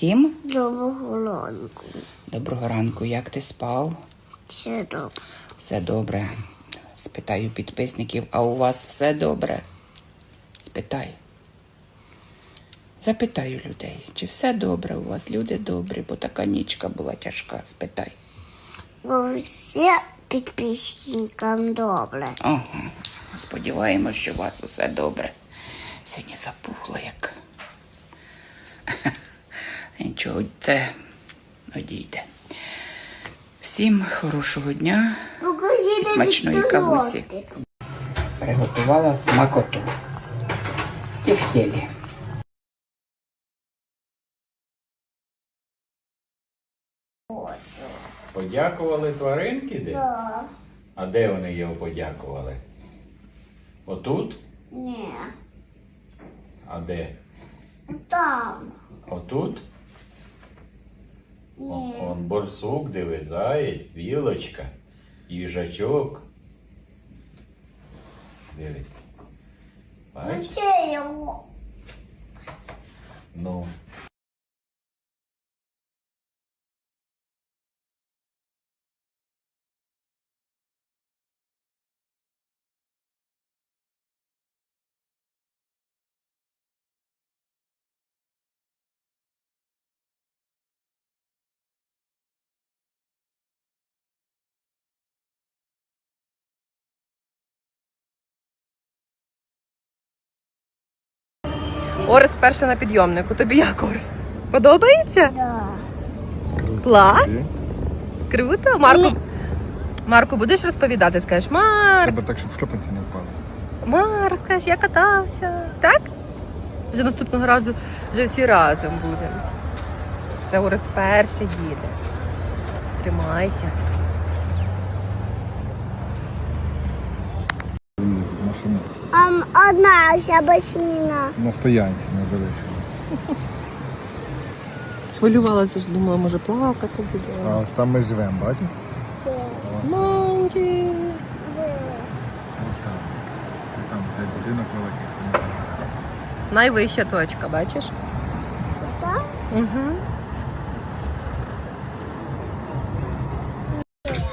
Всім Доброго ранку. доброго ранку. Як ти спав? Все добре. Все добре. Спитаю підписників, а у вас все добре? Спитай. Запитаю людей, чи все добре у вас, люди добрі, бо така нічка була тяжка. Спитай. Бо всі підписникам добре. Ага. Сподіваємось, що у вас усе добре. Сьогодні запухло як. Нічого, це одійде. Всім хорошого дня. Де Смачної кавусі. Приготувала смакоту. Тефтелі. Подякували тваринки де? Так. А де вони його подякували? Отут? Ні. А де? Там. Отут? О, он борсук, диви, заєць, білочка, їжачок. Диви. Ну Бачиш? Ну. Орес перша на підйомнику. Тобі як Орес? Подобається? Да. Клас! Круто. Марку, Марку, будеш розповідати? Скажеш, Марк, Треба так, щоб шльопанці не впали. Марк, скажеш, я катався. Так? Вже наступного разу вже всі разом будемо. Це Орес вперше їде. Тримайся. Одна вся басіна. на стоянці не залишила. Хвилювалася, що думала, може плакати буде. А ось там ми живемо, бачиш? Манді. От там. І там цей будинок великий. Найвища точка, бачиш? Так? Угу.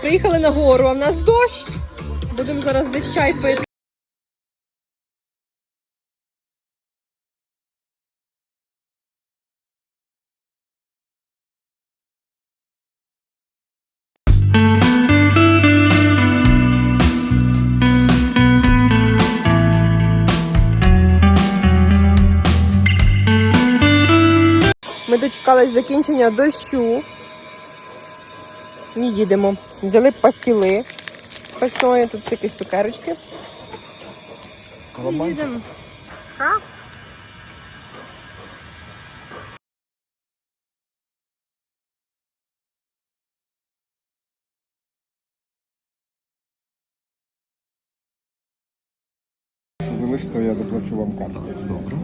Приїхали на гору, а в нас дощ. Будемо зараз десь чай пити. Ми дочекались закінчення дощу. І їдемо. Взяли пастіли смачної, тут ще якісь цукерочки. І їдемо. Що залишиться, я доплачу вам карту. Добре.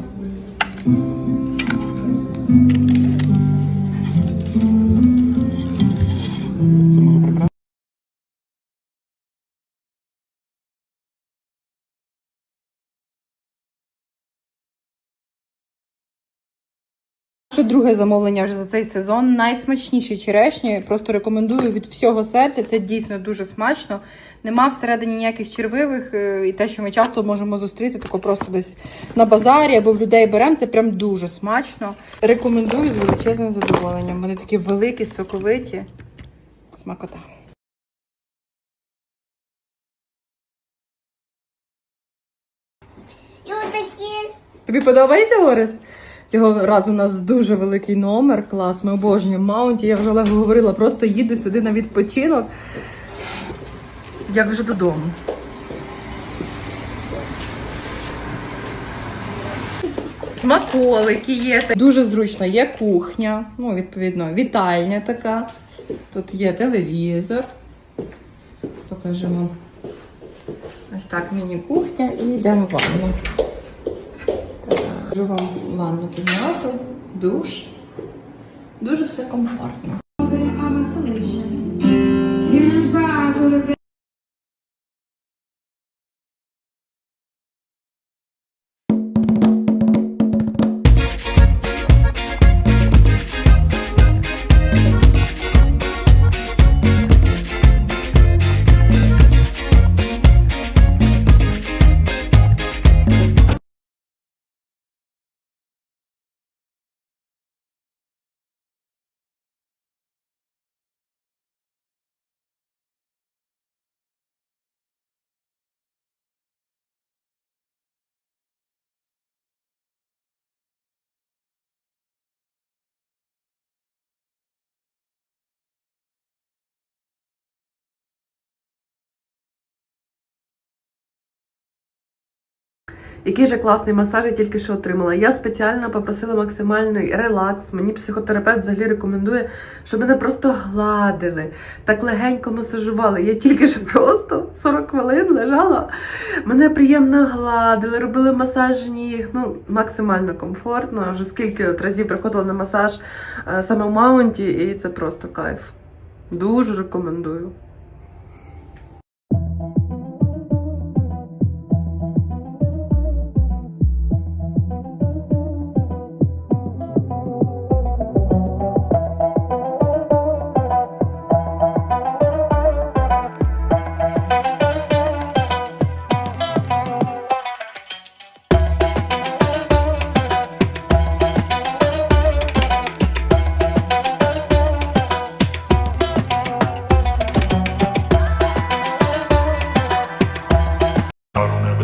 Наше друге замовлення вже за цей сезон. Найсмачніші черешні. Просто рекомендую від всього серця. Це дійсно дуже смачно. Нема всередині ніяких червивих, е, і те, що ми часто можемо зустріти, тако просто десь на базарі або в людей беремо. Це прям дуже смачно. Рекомендую з величезним задоволенням. Вони такі великі, соковиті. Смакота. І отакі. Тобі подобається Орес? Цього разу у нас дуже великий номер, клас. Ми обожнюємо маунті. Я вже Олегу говорила, просто їду сюди на відпочинок. Як вже додому. Смаколики є. Дуже зручно, є кухня, ну, відповідно, вітальня така. Тут є телевізор. Покажемо. Ось так міні-кухня і йдемо в ванну. Покажу вам ванну кімнату, душ. Дуже все комфортно. Який же класний масаж я тільки що отримала. Я спеціально попросила максимальний релакс. Мені психотерапевт взагалі рекомендує, щоб мене просто гладили, так легенько масажували. Я тільки що просто 40 хвилин лежала. Мене приємно гладили, робили масаж ніг. Ну, максимально комфортно. Вже скільки от разів приходила на масаж е, саме в маунті, і це просто кайф. Дуже рекомендую.